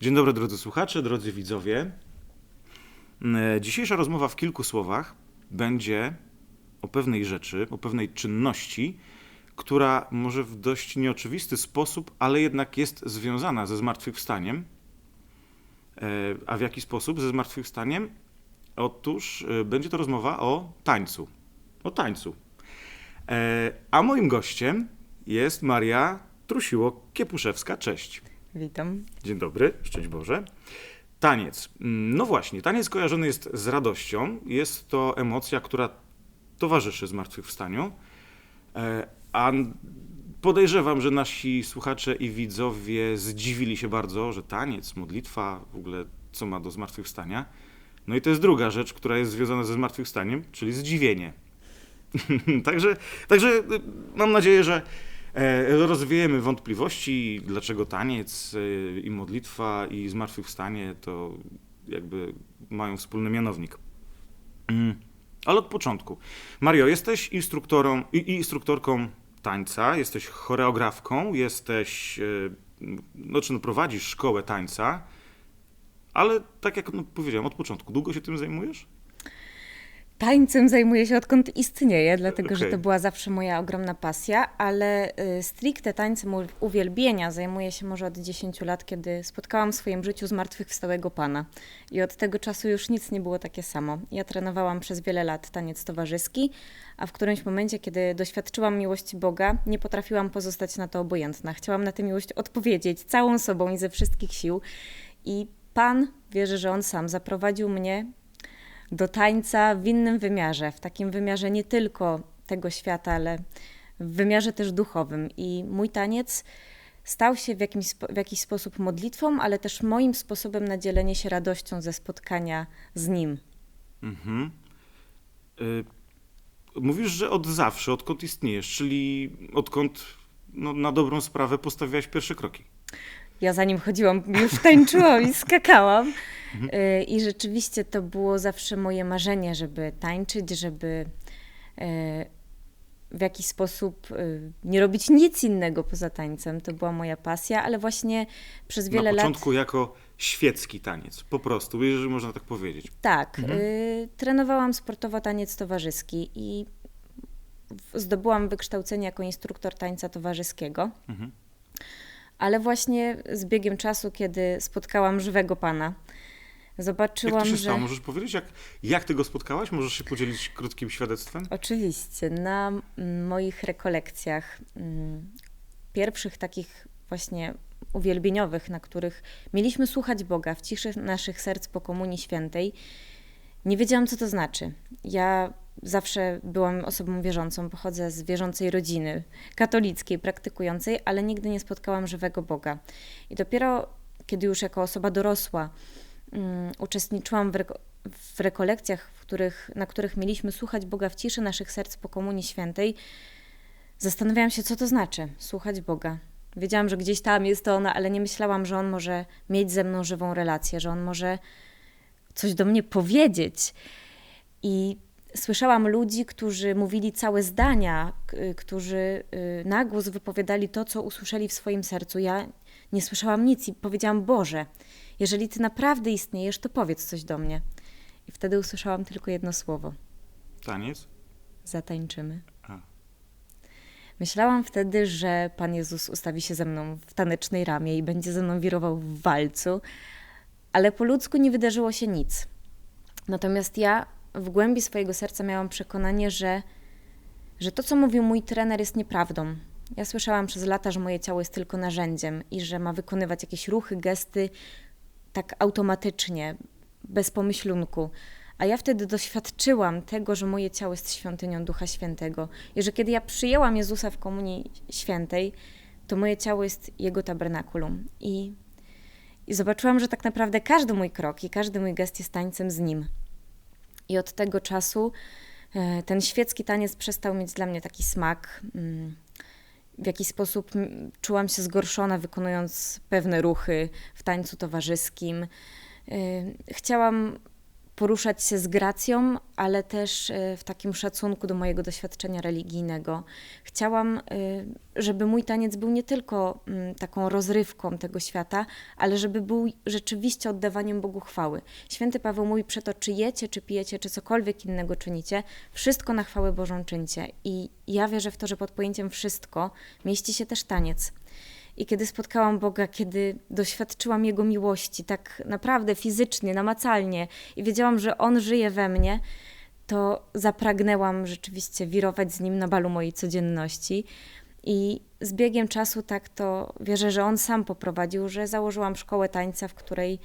Dzień dobry drodzy słuchacze, drodzy widzowie. E, Dzisiejsza rozmowa w kilku słowach będzie o pewnej rzeczy, o pewnej czynności, która może w dość nieoczywisty sposób, ale jednak jest związana ze zmartwychwstaniem. E, A w jaki sposób ze zmartwychwstaniem? Otóż e, będzie to rozmowa o tańcu. O tańcu. A moim gościem jest Maria Trusiło-Kiepuszewska. Cześć. Witam. Dzień dobry, szczęść Boże. Taniec. No właśnie, taniec kojarzony jest z radością. Jest to emocja, która towarzyszy zmartwychwstaniu. E, A podejrzewam, że nasi słuchacze i widzowie zdziwili się bardzo, że taniec, modlitwa, w ogóle co ma do zmartwychwstania. No i to jest druga rzecz, która jest związana ze zmartwychwstaniem, czyli zdziwienie. także, także y, mam nadzieję, że rozwiejemy wątpliwości, dlaczego taniec e, i modlitwa i zmartwychwstanie to jakby mają wspólny mianownik. Mm, Ale od początku. Mario, jesteś instruktorą, instruktorką tańca, jesteś choreografką, jesteś, e, no czy no, prowadzisz szkołę tańca, ale tak jak no, powiedziałem od początku, długo się tym zajmujesz? Tańcem zajmuję się odkąd istnieję, dlatego że Okej. to była zawsze moja ogromna pasja, ale y, stricte tańcem uwielbienia zajmuję się może od 10 lat, kiedy spotkałam w swoim życiu zmartwychwstałego Pana. I od tego czasu już nic nie było takie samo. Ja trenowałam przez wiele lat taniec towarzyski, a w którymś momencie, kiedy doświadczyłam miłości Boga, nie potrafiłam pozostać na to obojętna. Chciałam na tę miłość odpowiedzieć całą sobą i ze wszystkich sił. I Pan, wierzę, że On sam zaprowadził mnie do tańca w innym wymiarze, w takim wymiarze nie tylko tego świata, ale w wymiarze też duchowym. I mój taniec stał się w, jakimś, w jakiś sposób modlitwą, ale też moim sposobem na dzielenie się radością ze spotkania z Nim. Mhm. Y, Mówisz, że od zawsze, odkąd istniejesz, czyli odkąd no, na dobrą sprawę postawiłaś pierwsze kroki. Ja za nim chodziłam, już tańczyłam i skakałam. Y, I rzeczywiście to było zawsze moje marzenie, żeby tańczyć, żeby y, w jakiś sposób y, nie robić nic innego poza tańcem. To była moja pasja, ale właśnie przez wiele na lat. początku jako świecki taniec, po prostu, jeżeli można tak powiedzieć. Tak, Mhm. y, trenowałam sportowo taniec towarzyski i zdobyłam wykształcenie jako instruktor tańca towarzyskiego. Mhm. Ale właśnie z biegiem czasu, kiedy spotkałam żywego pana, Jak zobaczyłam, to się że. stało? Możesz powiedzieć, jak, jak ty go spotkałaś? Możesz się podzielić krótkim świadectwem? Oczywiście, na moich rekolekcjach, pierwszych takich właśnie uwielbieniowych, na których mieliśmy słuchać Boga w ciszy naszych serc po Komunii Świętej, nie wiedziałam, co to znaczy. Ja zawsze byłam osobą wierzącą, pochodzę z wierzącej rodziny, katolickiej, praktykującej, ale nigdy nie spotkałam żywego Boga. I dopiero kiedy już jako osoba dorosła mm, uczestniczyłam w, reko- w rekolekcjach, w których, na których mieliśmy słuchać Boga w ciszy naszych serc po Komunii Świętej, zastanawiałam się, co to znaczy słuchać Boga. Wiedziałam, że gdzieś tam jest On, ale nie myślałam, że On może mieć ze mną żywą relację, że On może coś do mnie powiedzieć. I słyszałam ludzi, którzy mówili całe zdania, którzy y, na głos wypowiadali to, co usłyszeli w swoim sercu. Ja nie słyszałam nic i powiedziałam: Boże, jeżeli Ty naprawdę istniejesz, to powiedz coś do mnie. I wtedy usłyszałam tylko jedno słowo: Taniec? zatańczymy. A. Myślałam wtedy, że Pan Jezus ustawi się ze mną w tanecznej ramie i będzie ze mną wirował w walcu, ale po ludzku nie wydarzyło się nic. Natomiast ja w głębi swojego serca miałam przekonanie, że, że to, co mówił mój trener, jest nieprawdą. Ja słyszałam przez lata, że moje ciało jest tylko narzędziem i że ma wykonywać jakieś ruchy, gesty tak automatycznie, bez pomyślunku. A ja wtedy doświadczyłam tego, że moje ciało jest świątynią Ducha Świętego i że kiedy ja przyjęłam Jezusa w Komunii Świętej, to moje ciało jest Jego tabernakulum. I, I zobaczyłam, że tak naprawdę każdy mój krok i każdy mój gest jest tańcem z Nim. I od tego czasu e, ten świecki taniec przestał mieć dla mnie taki smak. mm, W jakiś sposób czułam się zgorszona, wykonując pewne ruchy w tańcu towarzyskim. Y, Chciałam poruszać się z gracją, ale też y, w takim szacunku do mojego doświadczenia religijnego. Chciałam, y, żeby mój taniec był nie tylko mm, taką rozrywką tego świata, ale żeby był rzeczywiście oddawaniem Bogu chwały. Święty Paweł mówi przeto, czy jecie, czy pijecie, czy cokolwiek innego czynicie, wszystko na chwałę Bożą czyńcie. I ja wierzę w to, że pod pojęciem wszystko mieści się też taniec. I kiedy spotkałam Boga, kiedy doświadczyłam Jego miłości, tak naprawdę fizycznie, namacalnie, i wiedziałam, że On żyje we mnie, to zapragnęłam rzeczywiście wirować z Nim na balu mojej codzienności. I z biegiem czasu tak to wierzę, że On sam poprowadził, że założyłam szkołę tańca, w której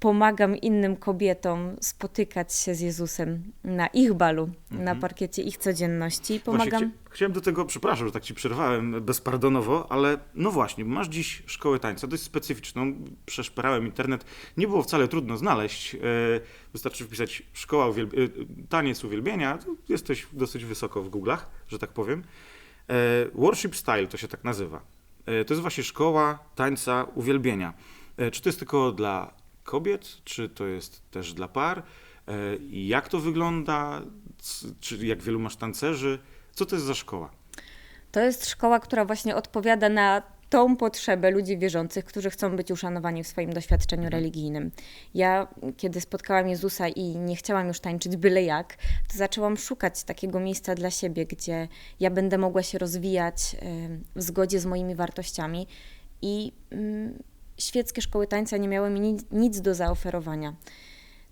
pomagam innym kobietom spotykać się z Jezusem na ich balu, na parkiecie ich codzienności. Pomagam. Właśnie, chcia- chciałem do tego, przepraszam, że tak ci przerwałem bezpardonowo, ale no właśnie, masz dziś szkołę tańca, dość specyficzną. Przeszperałem internet, nie było wcale trudno znaleźć. E, Wystarczy wpisać szkoła uwielb- e, taniec uwielbienia, jesteś dosyć wysoko w Google'ach, że tak powiem. E, Worship Style to się tak nazywa. To jest właśnie szkoła tańca uwielbienia. Czy to jest tylko dla kobiet, czy to jest też dla par? E, Jak to wygląda? Czy jak wielu masz tancerzy? Co to jest za szkoła? To jest szkoła, która właśnie odpowiada na tą potrzebę ludzi wierzących, którzy chcą być uszanowani w swoim doświadczeniu religijnym. Ja, kiedy spotkałam Jezusa i nie chciałam już tańczyć byle jak, to zaczęłam szukać takiego miejsca dla siebie, gdzie ja będę mogła się rozwijać w zgodzie z moimi wartościami. I mm, świeckie szkoły tańca nie miały mi nic, do zaoferowania.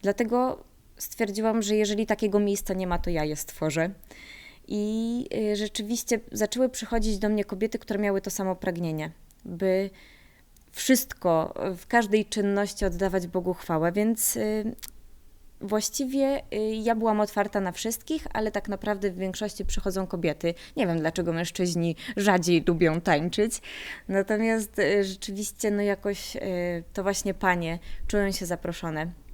Dlatego stwierdziłam, że jeżeli takiego miejsca nie ma, to ja je stworzę. I y, rzeczywiście zaczęły przychodzić do mnie kobiety, które miały to samo pragnienie, by wszystko w każdej czynności oddawać Bogu chwałę, więc y, właściwie y, ja byłam otwarta na wszystkich, ale tak naprawdę w większości przychodzą kobiety. Nie wiem dlaczego mężczyźni rzadziej lubią tańczyć, natomiast y, rzeczywiście no jakoś y, to właśnie panie czują się zaproszone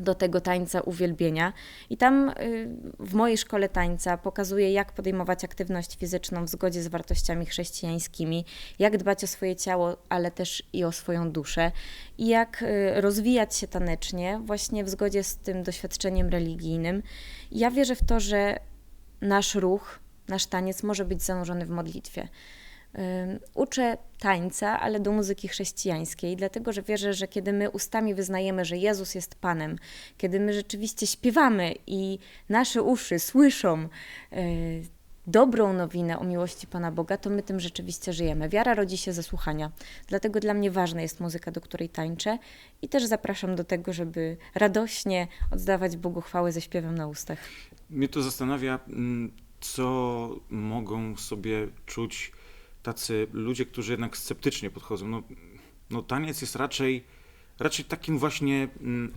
do tego tańca uwielbienia. I tam y, w mojej szkole tańca pokazuję, jak podejmować aktywność fizyczną w zgodzie z wartościami chrześcijańskimi, jak dbać o swoje ciało, ale też i o swoją duszę, i jak y, rozwijać się tanecznie, właśnie w zgodzie z tym doświadczeniem religijnym. Ja wierzę w to, że nasz ruch, nasz taniec może być zanurzony w modlitwie. Uczę tańca, ale do muzyki chrześcijańskiej, dlatego że wierzę, że kiedy my ustami wyznajemy, że Jezus jest Panem, kiedy my rzeczywiście śpiewamy i nasze uszy słyszą y, dobrą nowinę o miłości Pana Boga, to my tym rzeczywiście żyjemy. Wiara rodzi się ze słuchania. Dlatego dla mnie ważna jest muzyka, do której tańczę i też zapraszam do tego, żeby radośnie oddawać Bogu chwałę ze śpiewem na ustach. Mnie to zastanawia, mm, co mogą sobie czuć tacy ludzie, którzy jednak sceptycznie podchodzą. No, no taniec jest raczej, raczej takim właśnie mm,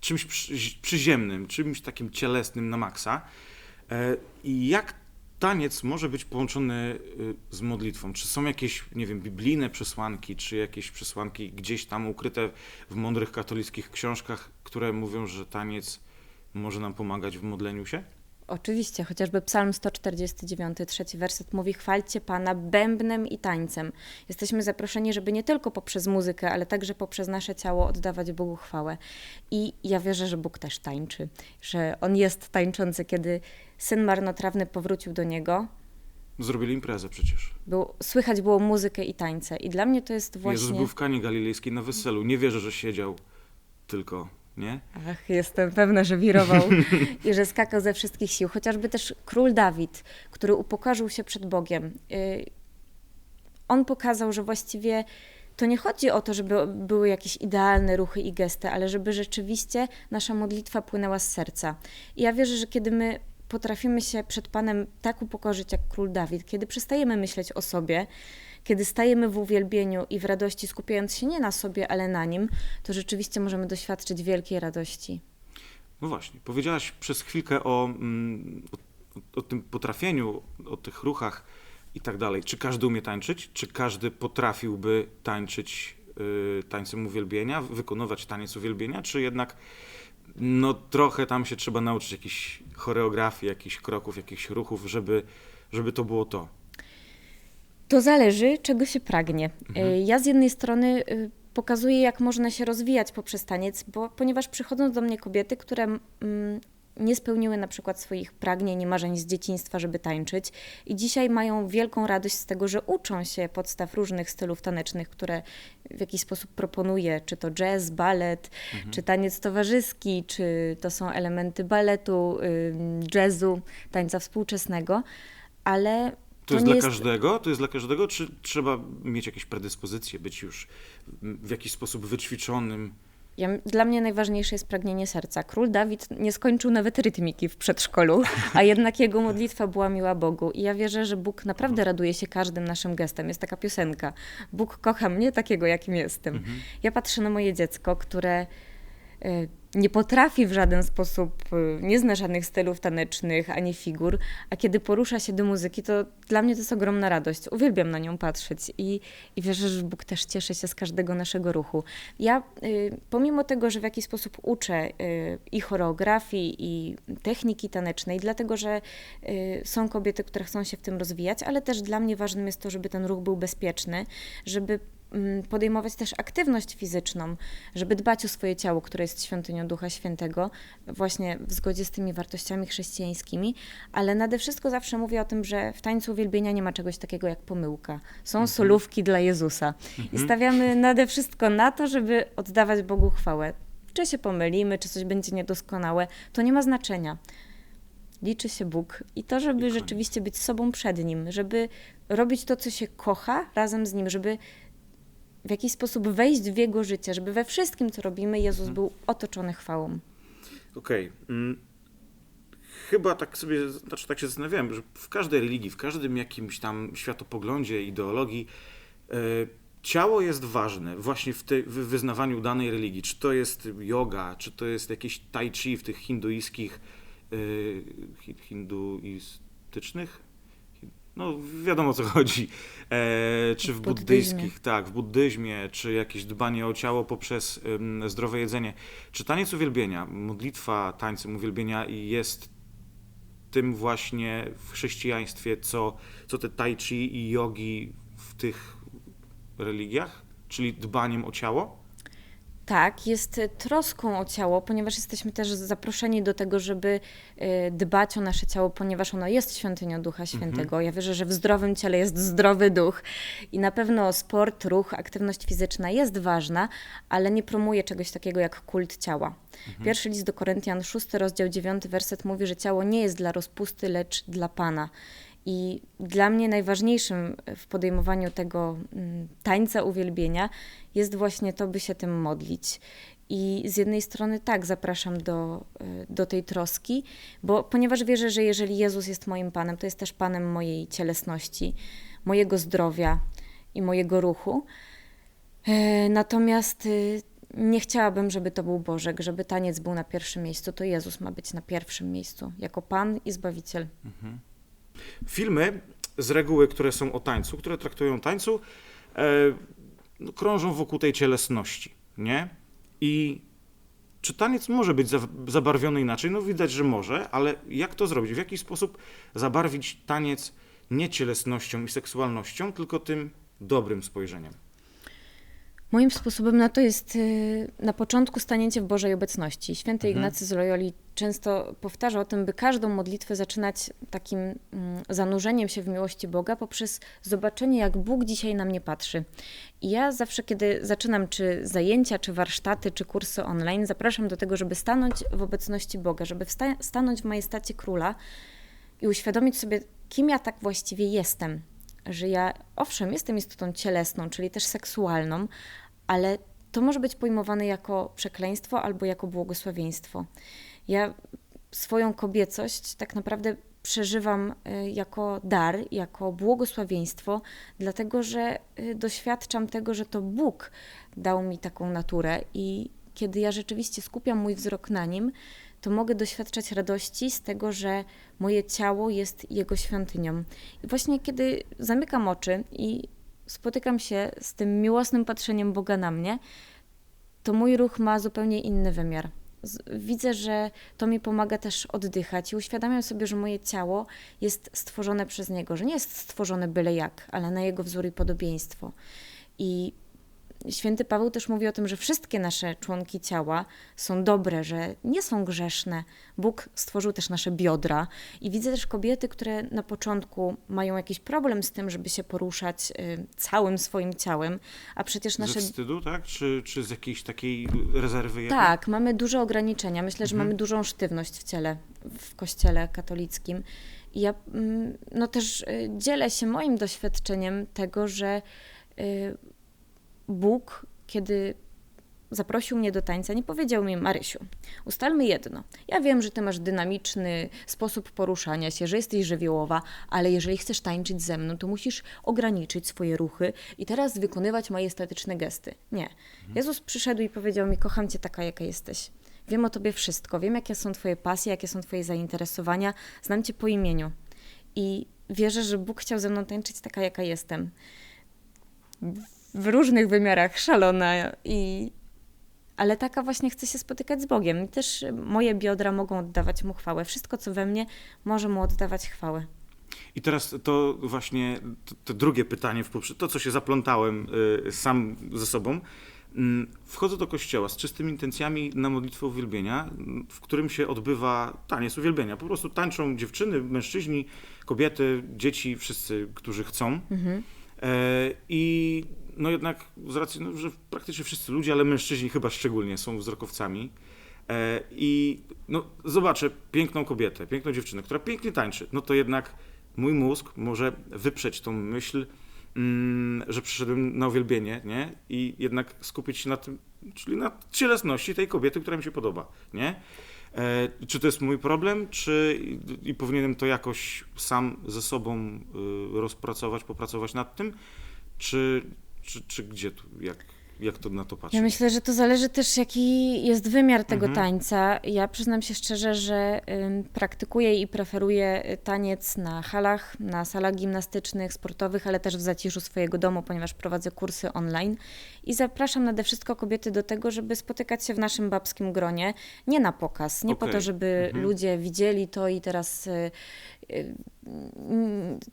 czymś przy, przyziemnym, czymś takim cielesnym na maksa. E, I jak taniec może być połączony y, z modlitwą? Czy są jakieś, nie wiem, biblijne przesłanki, czy jakieś przesłanki gdzieś tam ukryte w mądrych katolickich książkach, które mówią, że taniec może nam pomagać w modleniu się? Oczywiście, chociażby Psalm 149, trzeci werset mówi: Chwalcie Pana bębnem i tańcem. Jesteśmy zaproszeni, żeby nie tylko poprzez muzykę, ale także poprzez nasze ciało oddawać Bogu chwałę. I ja wierzę, że Bóg też tańczy, że On jest tańczący. Kiedy syn marnotrawny powrócił do niego, Zrobili imprezę przecież. był, słychać było muzykę i tańce. I dla mnie to jest Jezus właśnie. był w Kanie Galilejskiej na weselu. Nie wierzę, że siedział tylko, nie? Ach, jestem pewna, że wirował i że skakał ze wszystkich sił. Chociażby też król Dawid, który upokorzył się przed Bogiem. y, On pokazał, że właściwie to nie chodzi o to, żeby były jakieś idealne ruchy i gesty, ale żeby rzeczywiście nasza modlitwa płynęła z serca. I ja wierzę, że kiedy my potrafimy się przed Panem tak upokorzyć jak król Dawid, kiedy przestajemy myśleć o sobie, kiedy stajemy w uwielbieniu i w radości, skupiając się nie na sobie, ale na nim, to rzeczywiście możemy doświadczyć wielkiej radości. No właśnie, powiedziałaś przez chwilkę o, mm, o, o tym potrafieniu, o tych ruchach i tak dalej. Czy każdy umie tańczyć? Czy każdy potrafiłby tańczyć y, tańcem uwielbienia, wykonywać taniec uwielbienia? Czy jednak no trochę tam się trzeba nauczyć jakiejś choreografii, jakichś kroków, jakichś ruchów, żeby, żeby to było to? To zależy, czego się pragnie. Mhm. Y, Ja z jednej strony y, pokazuje, jak można się rozwijać poprzez taniec, bo ponieważ przychodzą do mnie kobiety, które mm, nie spełniły na przykład swoich pragnień i marzeń z dzieciństwa, żeby tańczyć i dzisiaj mają wielką radość z tego, że uczą się podstaw różnych stylów tanecznych, które w jakiś sposób proponuję, czy to jazz, balet, czy taniec towarzyski, czy to są elementy baletu, jazzu, tańca współczesnego, ale To jest dla każdego? To jest dla każdego? Czy trzeba mieć jakieś predyspozycje, być już w jakiś sposób wyćwiczonym? Ja, dla mnie najważniejsze jest pragnienie serca. Król Dawid nie skończył nawet rytmiki w przedszkolu, a jednak jego modlitwa była miła Bogu. I ja wierzę, że Bóg naprawdę raduje się każdym naszym gestem. Jest taka piosenka. Bóg kocha mnie takiego, jakim jestem. Ja patrzę na moje dziecko, które nie potrafi w żaden sposób, y, nie zna żadnych stylów tanecznych ani figur, a kiedy porusza się do muzyki, to dla mnie to jest ogromna radość. Uwielbiam na nią patrzeć i, i wierzę, że Bóg też cieszy się z każdego naszego ruchu. Ja, y, pomimo tego, że w jakiś sposób uczę y, i choreografii, i techniki tanecznej, dlatego że y, są kobiety, które chcą się w tym rozwijać, ale też dla mnie ważnym jest to, żeby ten ruch był bezpieczny, żeby podejmować też aktywność fizyczną, żeby dbać o swoje ciało, które jest świątynią Ducha Świętego, właśnie w zgodzie z tymi wartościami chrześcijańskimi, ale nade wszystko zawsze mówię o tym, że w tańcu uwielbienia nie ma czegoś takiego jak pomyłka. Są solówki dla Jezusa i stawiamy nade wszystko na to, żeby oddawać Bogu chwałę. Czy się pomylimy, czy coś będzie niedoskonałe, to nie ma znaczenia. Liczy się Bóg i to, żeby rzeczywiście być sobą przed Nim, żeby robić to, co się kocha razem z Nim, żeby w jakiś sposób wejść w Jego życie, żeby we wszystkim, co robimy, Jezus był otoczony chwałą. Okej. mm, Chyba tak sobie, znaczy tak się zastanawiałem, że w każdej religii, w każdym jakimś tam światopoglądzie, ideologii, e, ciało jest ważne właśnie w, tej, w wyznawaniu danej religii. Czy to jest yoga, czy to jest jakieś tai chi w tych hinduiskich, e, hi- hinduistycznych? No wiadomo o co chodzi. E, czy w, W buddyzmie. buddyjskich, tak, w buddyzmie, czy jakieś dbanie o ciało poprzez zdrowe jedzenie. Czy taniec uwielbienia, modlitwa tańcem uwielbienia jest tym właśnie w chrześcijaństwie, co, co te tai chi i jogi w tych religiach, czyli dbaniem o ciało? Tak, jest troską o ciało, ponieważ jesteśmy też zaproszeni do tego, żeby e, dbać o nasze ciało, ponieważ ono jest świątynią Ducha Świętego. Ja wierzę, że w zdrowym ciele jest zdrowy duch i na pewno sport, ruch, aktywność fizyczna jest ważna, ale nie promuje czegoś takiego jak kult ciała. Pierwszy list do Koryntian, 6 rozdział 9 werset mówi, że ciało nie jest dla rozpusty, lecz dla Pana. I dla mnie najważniejszym w podejmowaniu tego mm, tańca uwielbienia jest właśnie to, by się tym modlić. I z jednej strony tak, zapraszam do, y, do tej troski, bo ponieważ wierzę, że jeżeli Jezus jest moim Panem, to jest też Panem mojej cielesności, mojego zdrowia i mojego ruchu. E, Natomiast y, nie chciałabym, żeby to był Bożek, żeby taniec był na pierwszym miejscu. To Jezus ma być na pierwszym miejscu, jako Pan i Zbawiciel. Filmy z reguły, które są o tańcu, które traktują tańcu, e, no, krążą wokół tej cielesności, nie? I czy taniec może być za, zabarwiony inaczej? No widać, że może, ale jak to zrobić? W jaki sposób zabarwić taniec nie cielesnością i seksualnością, tylko tym dobrym spojrzeniem? Moim sposobem na to jest y, na początku stanięcie w Bożej obecności. Święty Mhm. Ignacy z Loyoli często powtarza o tym, by każdą modlitwę zaczynać takim mm, zanurzeniem się w miłości Boga poprzez zobaczenie, jak Bóg dzisiaj na mnie patrzy. I ja zawsze, kiedy zaczynam czy zajęcia, czy warsztaty, czy kursy online, zapraszam do tego, żeby stanąć w obecności Boga, żeby wsta- stanąć w majestacie Króla i uświadomić sobie, kim ja tak właściwie jestem. Że ja, owszem, jestem istotą cielesną, czyli też seksualną, ale to może być pojmowane jako przekleństwo albo jako błogosławieństwo. Ja swoją kobiecość tak naprawdę przeżywam y, jako dar, jako błogosławieństwo, dlatego że y, doświadczam tego, że to Bóg dał mi taką naturę i kiedy ja rzeczywiście skupiam mój wzrok na nim, to mogę doświadczać radości z tego, że moje ciało jest Jego świątynią. I właśnie kiedy zamykam oczy i spotykam się z tym miłosnym patrzeniem Boga na mnie, to mój ruch ma zupełnie inny wymiar. Widzę, że to mi pomaga też oddychać i uświadamiam sobie, że moje ciało jest stworzone przez Niego, że nie jest stworzone byle jak, ale na Jego wzór i podobieństwo. I święty Paweł też mówi o tym, że wszystkie nasze członki ciała są dobre, że nie są grzeszne. Bóg stworzył też nasze biodra i widzę też kobiety, które na początku mają jakiś problem z tym, żeby się poruszać y, całym swoim ciałem, a przecież nasze Ze wstydu, tak? Czy, czy z jakiejś takiej rezerwy? jednak? tak, mamy duże ograniczenia. Myślę, że Mhm. mamy dużą sztywność w ciele, w kościele katolickim. I ja mm, no też y, dzielę się moim doświadczeniem tego, że y, Bóg, kiedy zaprosił mnie do tańca, nie powiedział mi, Marysiu, ustalmy jedno. Ja wiem, że ty masz dynamiczny sposób poruszania się, że jesteś żywiołowa, ale jeżeli chcesz tańczyć ze mną, to musisz ograniczyć swoje ruchy i teraz wykonywać majestatyczne gesty. Nie. Jezus przyszedł i powiedział mi, kocham cię taka, jaka jesteś. Wiem o tobie wszystko, wiem, jakie są twoje pasje, jakie są twoje zainteresowania, znam cię po imieniu. I wierzę, że Bóg chciał ze mną tańczyć taka, jaka jestem. W różnych wymiarach szalona i ale taka właśnie chcę się spotykać z Bogiem. I też moje biodra mogą oddawać mu chwałę. Wszystko, co we mnie, może mu oddawać chwałę. I teraz to właśnie to, to drugie pytanie, to co się zaplątałem y, sam ze sobą. Mm, Wchodzę do kościoła z czystymi intencjami na modlitwę uwielbienia, w którym się odbywa taniec uwielbienia. Po prostu tańczą dziewczyny, mężczyźni, kobiety, dzieci, wszyscy, którzy chcą. Mhm. E, I no jednak z racji, no, że praktycznie wszyscy ludzie, ale mężczyźni chyba szczególnie są wzrokowcami. E, I no, zobaczę piękną kobietę, piękną dziewczynę, która pięknie tańczy. No to jednak mój mózg może wyprzeć tą myśl, mm, że przyszedłem na uwielbienie, nie? I jednak skupić się na tym, czyli na cielesności tej kobiety, która mi się podoba, nie? E, czy to jest mój problem, czy i, i powinienem to jakoś sam ze sobą y, rozpracować, popracować nad tym, czy, czy, czy gdzie tu, jak, jak to na to patrzeć? Ja myślę, że to zależy też, jaki jest wymiar tego Mhm. tańca. Ja przyznam się szczerze, że praktykuję i preferuję y, taniec na halach, na salach gimnastycznych, sportowych, ale też w zaciszu swojego domu, ponieważ prowadzę kursy online. I zapraszam nade wszystko kobiety do tego, żeby spotykać się w naszym babskim gronie, nie na pokaz, nie po Okej. to, żeby Mhm. ludzie widzieli to i teraz y, y,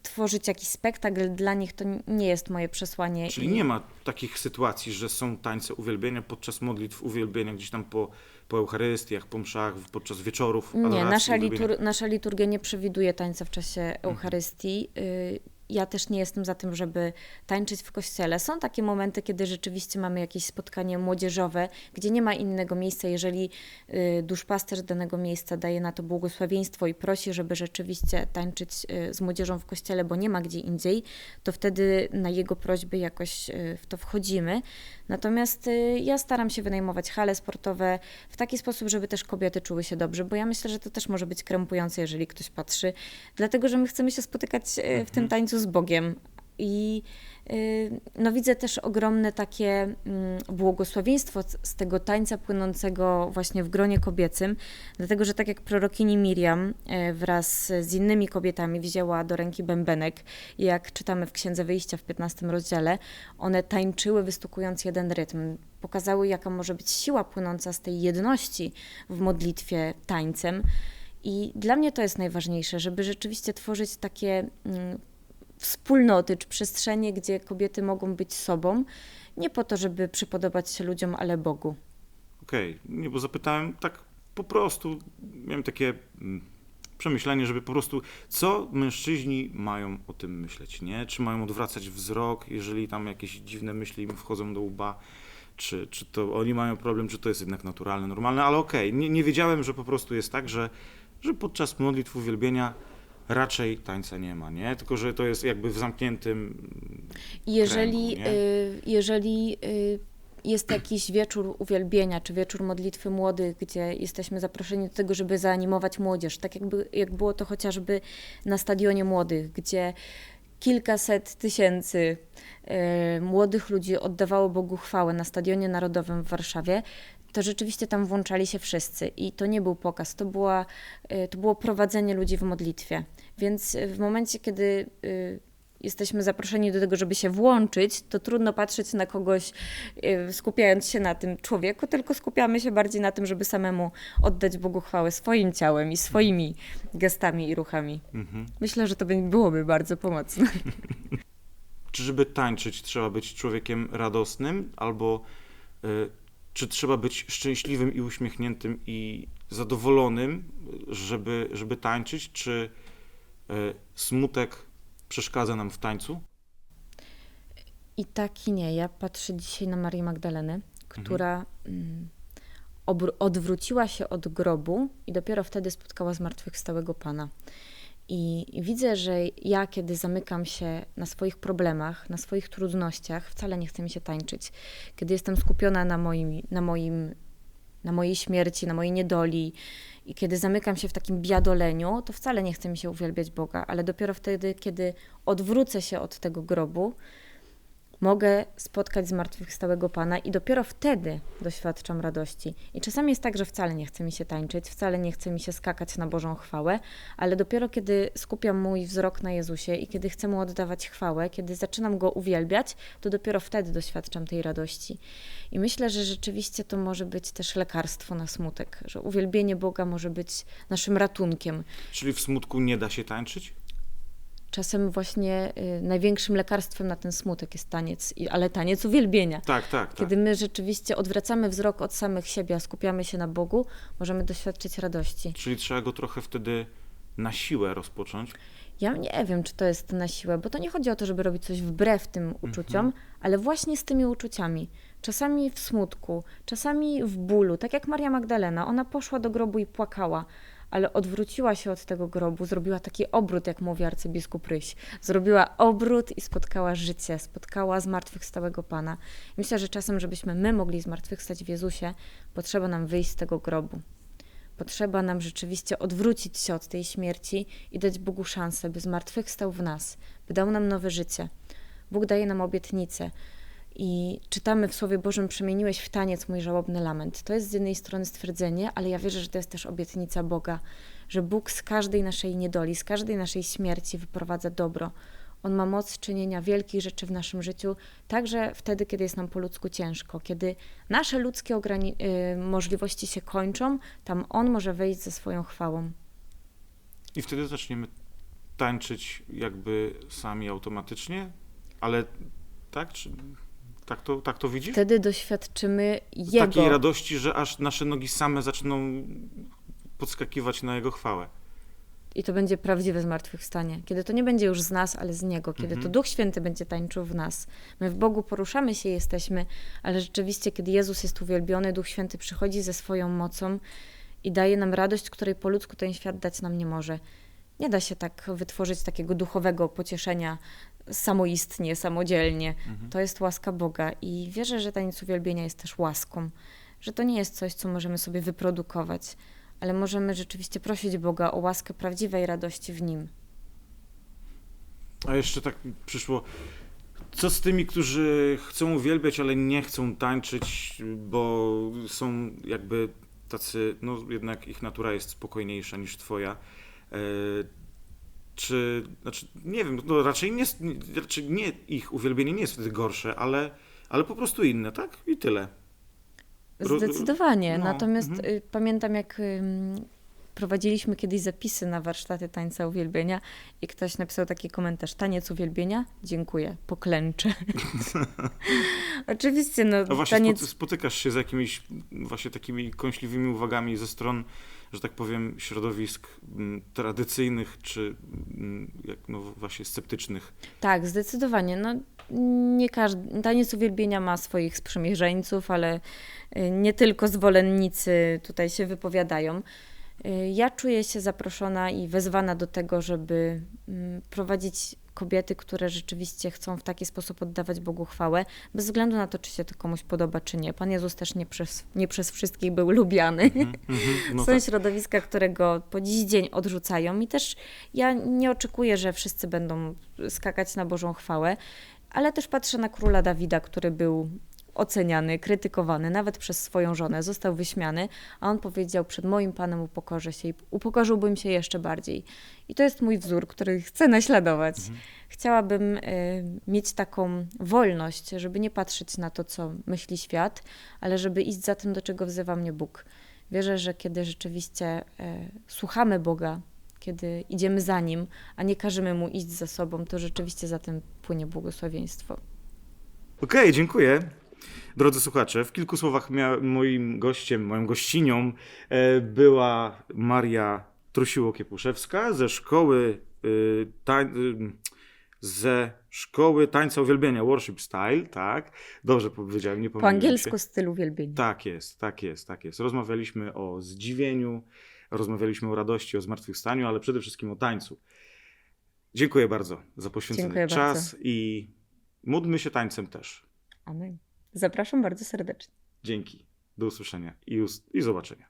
tworzyć jakiś spektakl. Dla nich to nie jest moje przesłanie. Czyli nie ma takich sytuacji, że są tańce uwielbienia podczas modlitw uwielbienia gdzieś tam po, po Eucharystiach, po mszach, podczas wieczorów Nie, nasza, litur, nasza liturgia nie przewiduje tańca w czasie Mhm. Eucharystii. Y, Ja też nie jestem za tym, żeby tańczyć w kościele. Są takie momenty, kiedy rzeczywiście mamy jakieś spotkanie młodzieżowe, gdzie nie ma innego miejsca. Jeżeli y, duszpasterz danego miejsca daje na to błogosławieństwo i prosi, żeby rzeczywiście tańczyć y, z młodzieżą w kościele, bo nie ma gdzie indziej, to wtedy na jego prośby jakoś y, w to wchodzimy. Natomiast ja staram się wynajmować hale sportowe w taki sposób, żeby też kobiety czuły się dobrze, bo ja myślę, że to też może być krępujące, jeżeli ktoś patrzy, dlatego że my chcemy się spotykać w tym tańcu z Bogiem. I y, no, widzę też ogromne takie mm, błogosławieństwo z- tego tańca płynącego właśnie w gronie kobiecym, dlatego że tak jak prorokini Miriam y, wraz z innymi kobietami wzięła do ręki bębenek, jak czytamy w Księdze Wyjścia w 15 rozdziale, one tańczyły wystukując jeden rytm. Pokazały, jaka może być siła płynąca z tej jedności w modlitwie tańcem. I dla mnie to jest najważniejsze, żeby rzeczywiście tworzyć takie mm, wspólnoty czy przestrzenie, gdzie kobiety mogą być sobą, nie po to, żeby przypodobać się ludziom, ale Bogu. Okej, nie, bo zapytałem tak po prostu, miałem takie mm, przemyślenie, żeby po prostu, co mężczyźni mają o tym myśleć, nie? Czy mają odwracać wzrok, jeżeli tam jakieś dziwne myśli im wchodzą do łba, czy, czy to oni mają problem, czy to jest jednak naturalne, normalne, ale okej, nie, nie wiedziałem, że po prostu jest tak, że, że podczas modlitw uwielbienia raczej tańca nie ma, nie? Tylko, że to jest jakby w zamkniętym Jeżeli, kręgu, y, jeżeli y, jest jakiś wieczór uwielbienia, czy wieczór modlitwy młodych, gdzie jesteśmy zaproszeni do tego, żeby zaanimować młodzież, tak jakby, jak było to chociażby na stadionie młodych, gdzie kilkaset tysięcy y, młodych ludzi oddawało Bogu chwałę na Stadionie Narodowym w Warszawie, to rzeczywiście tam włączali się wszyscy i to nie był pokaz, to, była, y, to było prowadzenie ludzi w modlitwie. Więc y, w momencie, kiedy y, jesteśmy zaproszeni do tego, żeby się włączyć, to trudno patrzeć na kogoś skupiając się na tym człowieku, tylko skupiamy się bardziej na tym, żeby samemu oddać Bogu chwałę swoim ciałem i swoimi gestami i ruchami. Mhm. Myślę, że to by- byłoby bardzo pomocne. czy żeby tańczyć trzeba być człowiekiem radosnym, albo czy trzeba być szczęśliwym i uśmiechniętym i zadowolonym, żeby, żeby tańczyć, czy y, smutek przeszkadza nam w tańcu? I tak i nie. Ja patrzę dzisiaj na Marię Magdalenę, która mm, obr- odwróciła się od grobu i dopiero wtedy spotkała zmartwychwstałego Pana. I, widzę, że ja, kiedy zamykam się na swoich problemach, na swoich trudnościach, wcale nie chce mi się tańczyć. Kiedy jestem skupiona na moim, na moim, na mojej śmierci, na mojej niedoli i kiedy zamykam się w takim biadoleniu, to wcale nie chce mi się uwielbiać Boga, ale dopiero wtedy, kiedy odwrócę się od tego grobu, mogę spotkać zmartwychwstałego Pana i dopiero wtedy doświadczam radości. I czasami jest tak, że wcale nie chce mi się tańczyć, wcale nie chce mi się skakać na Bożą chwałę, ale dopiero kiedy skupiam mój wzrok na Jezusie i kiedy chcę Mu oddawać chwałę, kiedy zaczynam Go uwielbiać, to dopiero wtedy doświadczam tej radości. I myślę, że rzeczywiście to może być też lekarstwo na smutek, że uwielbienie Boga może być naszym ratunkiem. Czyli w smutku nie da się tańczyć? Czasem właśnie y, największym lekarstwem na ten smutek jest taniec, i- ale taniec uwielbienia. Tak, tak, tak. Kiedy my rzeczywiście odwracamy wzrok od samych siebie, a skupiamy się na Bogu, możemy doświadczyć radości. Czyli trzeba go trochę wtedy na siłę rozpocząć. Ja nie wiem, czy to jest na siłę, bo to nie chodzi o to, żeby robić coś wbrew tym uczuciom, ale właśnie z tymi uczuciami. Czasami w smutku, czasami w bólu, tak jak Maria Magdalena. Ona poszła do grobu i płakała, ale odwróciła się od tego grobu, zrobiła taki obrót, jak mówi arcybiskup Ryś. Zrobiła obrót i spotkała życie, spotkała zmartwychwstałego Pana. Myślę, że czasem, żebyśmy my mogli zmartwychwstać w Jezusie, potrzeba nam wyjść z tego grobu. Potrzeba nam rzeczywiście odwrócić się od tej śmierci i dać Bogu szansę, by zmartwychwstał w nas, by dał nam nowe życie. Bóg daje nam obietnicę. I czytamy w Słowie Bożym, przemieniłeś w taniec mój żałobny lament. To jest z jednej strony stwierdzenie, ale ja wierzę, że to jest też obietnica Boga, że Bóg z każdej naszej niedoli, z każdej naszej śmierci wyprowadza dobro. On ma moc czynienia wielkich rzeczy w naszym życiu, także wtedy, kiedy jest nam po ludzku ciężko, kiedy nasze ludzkie ograni- y, możliwości się kończą, tam On może wejść ze swoją chwałą. I wtedy zaczniemy tańczyć jakby sami automatycznie, ale tak? Czy, tak, to, tak to widzisz? Wtedy doświadczymy Jego. Takiej radości, że aż nasze nogi same zaczną podskakiwać na Jego chwałę. I to będzie prawdziwe zmartwychwstanie. Kiedy to nie będzie już z nas, ale z Niego. Kiedy Mhm. to Duch Święty będzie tańczył w nas. My w Bogu poruszamy się, jesteśmy, ale rzeczywiście, kiedy Jezus jest uwielbiony, Duch Święty przychodzi ze swoją mocą i daje nam radość, której po ludzku ten świat dać nam nie może. Nie da się tak wytworzyć takiego duchowego pocieszenia samoistnie, samodzielnie. Mhm. To jest łaska Boga i wierzę, że taniec uwielbienia jest też łaską. Że to nie jest coś, co możemy sobie wyprodukować, ale możemy rzeczywiście prosić Boga o łaskę prawdziwej radości w Nim. A jeszcze tak przyszło, co z tymi, którzy chcą uwielbiać, ale nie chcą tańczyć, bo są jakby tacy, no jednak ich natura jest spokojniejsza niż twoja. Czy, znaczy, nie wiem, no raczej nie, raczej nie ich uwielbienie nie jest wtedy gorsze, ale, ale po prostu inne, tak? I tyle. Zdecydowanie. no, Natomiast mhm. y, pamiętam, jak prowadziliśmy kiedyś zapisy na warsztaty tańca uwielbienia i ktoś napisał taki komentarz: Taniec uwielbienia? Dziękuję, poklęczę. Oczywiście, no, A właśnie taniec. spoty- spotykasz się z jakimiś właśnie takimi kąśliwymi uwagami ze stron, że tak powiem, środowisk mm, tradycyjnych, czy mm, jak no właśnie sceptycznych. Tak, zdecydowanie. No, nie każdy, taniec uwielbienia ma swoich sprzymierzeńców, ale y, nie tylko zwolennicy tutaj się wypowiadają. Y, Ja czuję się zaproszona i wezwana do tego, żeby mm, prowadzić kobiety, które rzeczywiście chcą w taki sposób oddawać Bogu chwałę, bez względu na to, czy się to komuś podoba, czy nie. Pan Jezus też nie przez, nie przez wszystkich był lubiany. Mhm, no Są tak. środowiska, które go po dziś dzień odrzucają i też ja nie oczekuję, że wszyscy będą skakać na Bożą chwałę, ale też patrzę na króla Dawida, który był oceniany, krytykowany, nawet przez swoją żonę, został wyśmiany, a on powiedział, przed moim Panem upokorzę się i upokorzyłbym się jeszcze bardziej. I to jest mój wzór, który chcę naśladować. Chciałabym y, mieć taką wolność, żeby nie patrzeć na to, co myśli świat, ale żeby iść za tym, do czego wzywa mnie Bóg. Wierzę, że kiedy rzeczywiście e, słuchamy Boga kiedy idziemy za Nim, a nie każemy Mu iść za sobą, to rzeczywiście za tym płynie błogosławieństwo. Okej, dziękuję. Drodzy słuchacze, w kilku słowach moim gościem, moją gościnią e, była Maria Trusiło-Kiepuszewska ze szkoły y, tań- y, ze szkoły tańca uwielbienia Worship Style, tak? Dobrze powiedziałem, nie Po angielsku się. styl uwielbienia. Tak jest, tak jest, tak jest. Rozmawialiśmy o zdziwieniu, rozmawialiśmy o radości, o zmartwychwstaniu, ale przede wszystkim o tańcu. Dziękuję bardzo za poświęcony Dziękuję czas i módlmy się tańcem też. Amen. Zapraszam bardzo serdecznie. Dzięki. Do usłyszenia i, us- i zobaczenia.